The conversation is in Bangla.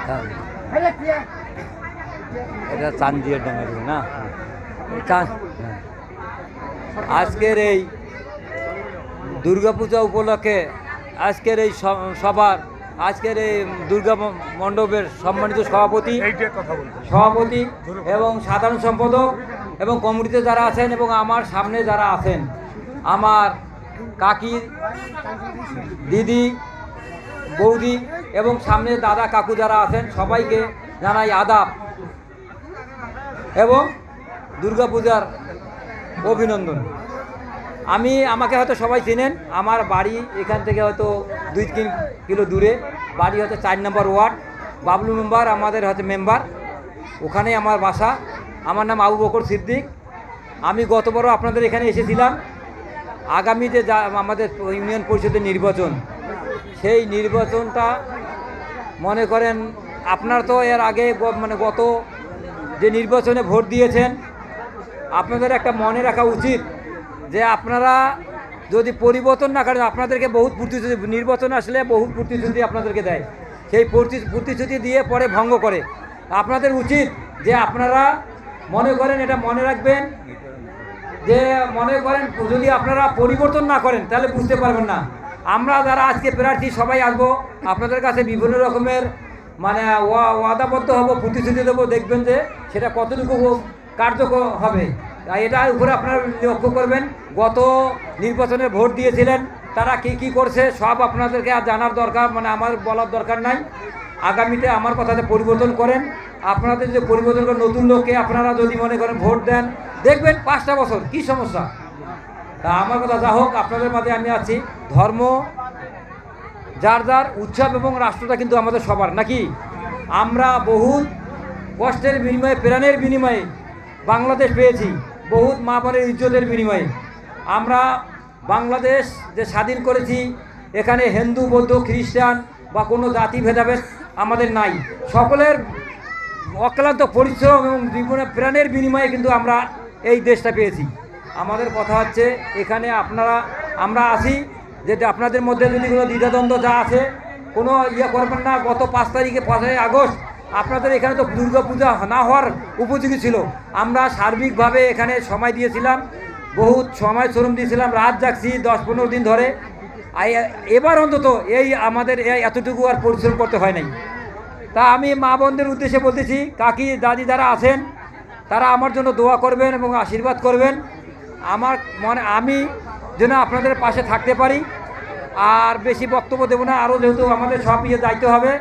হ্যাঁ। এটা চান্দিয়া ডাঙ্গারি না? হ্যাঁ। আজকের এই দুর্গাপূজা উপলক্ষে আজকের এই সভার আজকের এই দুর্গা মণ্ডপের সম্মানিত সভাপতি সভাপতি এবং সাধারণ সম্পাদক এবং কমিটিতে যারা আছেন এবং আমার সামনে যারা আছেন আমার কাকি দিদি বৌদি এবং সামনে দাদা কাকু যারা আছেন, সবাইকে জানাই আদাব এবং দুর্গাপূজার অভিনন্দন। আমি, আমাকে হয়তো সবাই চেনেন, আমার বাড়ি এখান থেকে হয়তো দুই তিন কিলো দূরে। বাড়ি হয়তো চার নম্বর ওয়ার্ড, বাবলু মেম্বার, আমাদের হয়তো মেম্বার। ওখানেই আমার বাসা। আমার নাম আবু বকর সিদ্দিক। আমি গতবারও আপনাদের এখানে এসেছিলাম। আগামীতে যা আমাদের ইউনিয়ন পরিষদের নির্বাচন, সেই নির্বাচনটা মনে করেন আপনার তো এর আগে মানে গত যে নির্বাচনে ভোট দিয়েছেন, আপনাদের একটা মনে রাখা উচিত যে আপনারা যদি পরিবর্তন না করেন, আপনাদেরকে বহুত প্রতিশ্রুতি, নির্বাচন আসলে বহু প্রতিশ্রুতি আপনাদেরকে দেয়। সেই প্রতিশ্রুতি দিয়ে পরে ভঙ্গ করে। আপনাদের উচিত যে আপনারা মনে করেন, এটা মনে রাখবেন যে মনে করেন যদি আপনারা পরিবর্তন না করেন, তাহলে বুঝতে পারবেন না। আমরা যারা আজকে প্রার্থী, সবাই আসব। আপনাদের কাছে বিভিন্ন রকমের মানে ওয়া- ওয়াদাবদ্ধ হব, প্রতিশ্রুতি দেবো, দেখবেন যে সেটা কতটুকু কার্যকর হবে। এটার উপরে আপনারা লক্ষ্য করবেন, গত নির্বাচনে ভোট দিয়েছিলেন, তারা কি কি করছে, সব আপনাদেরকে আর জানার দরকার মানে আমার বলার দরকার নাই। আগামীতে আমার কথাতে পরিবর্তন করেন। আপনাদের যে পরিবর্তন করেন নতুন লোককে আপনারা যদি মনে করেন ভোট দেন, দেখবেন পাঁচটা বছর, কি সমস্যা? আমার কথা যা হোক, আপনাদের মাঝে আমি আছি। ধর্ম, যার যার উৎসব এবং রাষ্ট্রটা কিন্তু আমাদের সবার, নাকি? আমরা বহুত কষ্টের বিনিময়ে, প্রাণের বিনিময়ে বাংলাদেশ পেয়েছি, বহুত মা বোনের ইজ্জতের বিনিময়ে। আমরা বাংলাদেশ যে স্বাধীন করেছি, এখানে হিন্দু, বৌদ্ধ, খ্রিস্টান বা কোনো জাতি, ভেদাভেদ আমাদের নাই। সকলের অক্লান্ত পরিশ্রম এবং জীবনে প্রাণের বিনিময়ে কিন্তু আমরা এই দেশটা পেয়েছি। আমাদের কথা হচ্ছে, এখানে আপনারা, আমরা আসি, যেটা আপনাদের মধ্যে যদি কোনো দ্বিধাদ্বন্দ্ব যা আছে, কোনো ইয়ে করবেন না। গত পাঁচ তারিখে পাঁচই আগস্ট আপনাদের এখানে তো দুর্গা পূজা না হওয়ার উপযোগী ছিল। আমরা সার্বিকভাবে এখানে সময় দিয়েছিলাম, বহুত সময় শ্রম দিয়েছিলাম, রাত জাগছি দশ পনেরো দিন ধরে। এবার অন্তত এই আমাদের এতটুকু আর পরিশ্রম করতে হয় নাই। তা আমি মা বোনদের উদ্দেশ্যে বলতেছি, কাকি, দাদি যারা আছেন, তারা আমার জন্য দোয়া করবেন এবং আশীর্বাদ করবেন। আমার মানে আমি যেন আপনাদের পাশে থাকতে পারি। আর বেশি বক্তব্য দেবো না, আরও যেহেতু আমাদের সব ইয়ে দায়িত্ব হবে।